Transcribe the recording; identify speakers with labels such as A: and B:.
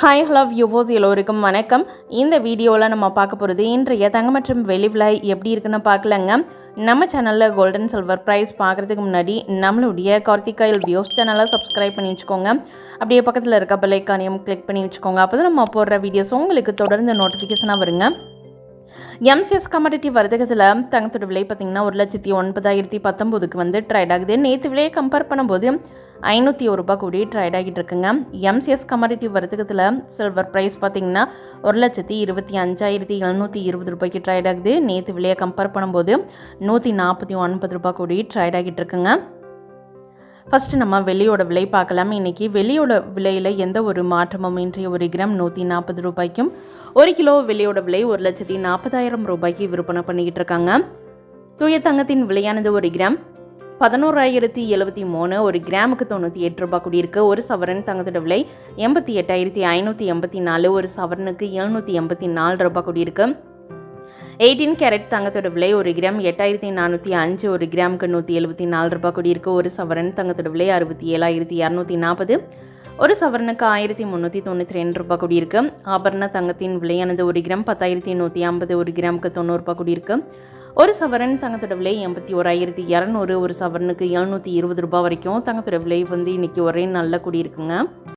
A: Hi hello வியூவோஸ் எல்லோருக்கும் வணக்கம். இந்த வீடியோவில் நம்ம பார்க்க போகிறது இன்றைய தங்க மற்றும் வெளி விலை எப்படி இருக்குன்னு பார்க்கலங்க. நம்ம சேனலில் கோல்டன் சில்வர் ப்ரைஸ் பார்க்குறதுக்கு முன்னாடி நம்மளுடைய கார்த்திகாயில் வியூஸ் சேனலை சப்ஸ்கிரைப் பண்ணி வச்சுக்கோங்க. அப்படியே பக்கத்தில் இருக்க பெல்லைக்கானையும் கிளிக் பண்ணி வச்சுக்கோங்க. அப்போ தான் நம்ம போடுற வீடியோஸ் உங்களுக்கு தொடர்ந்து நோட்டிஃபிகேஷனாக வருங்க. எம்சிஎஸ் கமாடிட்டி வர்த்தகத்தில் தங்கத்தோட விலை பார்த்திங்கன்னா ஒரு லட்சத்தி ஒன்பதாயிரத்தி பத்தொம்போதுக்கு வந்து ட்ரைட் ஆகுது. நேற்று விலையை கம்பேர் பண்ணும்போது ஐநூற்றி ஒரு ரூபாய் கூடி ட்ரைட் ஆகிட்டு இருக்குங்க. எம்சிஎஸ் கமாடிட்டி வர்த்தகத்தில் சில்வர் ப்ரைஸ் பார்த்திங்கன்னா ஒரு லட்சத்தி இருபத்தி அஞ்சாயிரத்தி எழுநூற்றி இருபது ரூபாய்க்கு ட்ரைட் ஆகுது. நேற்று விலையை கம்பேர் பண்ணும்போது நூற்றி நாற்பத்தி ஒன்பது ரூபாய் கூடி ட்ரைட் ஆகிட்டு இருக்குங்க. ஃபஸ்ட்டு நம்ம வெளியோட விலை பார்க்கலாம். இன்றைக்கி வெளியோட விலையில் எந்த ஒரு மாற்றமும் இன்றைய ஒரு கிராம் நூற்றி நாற்பது ரூபாய்க்கும் ஒரு கிலோ வெளியோட விலை ஒரு லட்சத்தி நாற்பதாயிரம் ரூபாய்க்கு விற்பனை பண்ணிக்கிட்டு இருக்காங்க. தூய தங்கத்தின் விலையானது ஒரு கிராம் பதினோராயிரத்தி எழுபத்தி மூணு ஒரு கிராமுக்கு தொண்ணூற்றி எட்டு ரூபாய் கூடியிருக்கு ஒரு சவரன் தங்கத்தோட விலை எண்பத்தி எட்டாயிரத்தி ஐநூற்றி எண்பத்தி நாலு ஒரு சவரனுக்கு எழுநூற்றி எண்பத்தி நாலு ரூபாய் கூடியிருக்கு. எயிட்டீன் கேரட் தங்கத்தோட விலை ஒரு கிராம் எட்டாயிரத்தி நானூற்றி அஞ்சு ஒரு கிராமுக்கு நூற்றி எழுபத்தி நாலு ரூபாய் கூடியிருக்கு ஒரு சவரன் தங்கத்தோட விலை அறுபத்தி ஏழாயிரத்தி இரநூத்தி நாற்பது ஒரு சவரனுக்கு ஆயிரத்தி முந்நூற்றி தொண்ணூற்றி ரெண்டு ரூபாய் கூடியிருக்கு. ஆபரண தங்கத்தின் விலையானது ஒரு கிராம் பத்தாயிரத்தி நூற்றி ஐம்பது ஒரு கிராமுக்கு தொண்ணூறுபா ரூபாய் கூடியிருக்கு. ஒரு சவரன் தங்கத்தோட விலை எண்பத்தி ஓராயிரத்தி இரநூறு ஒரு சவரனுக்கு எழுநூற்றி இருபது ரூபாய் வரைக்கும் தங்கத்தோட விலை வந்து இன்றைக்கி ஒரே நல்ல கூடியிருக்குங்க.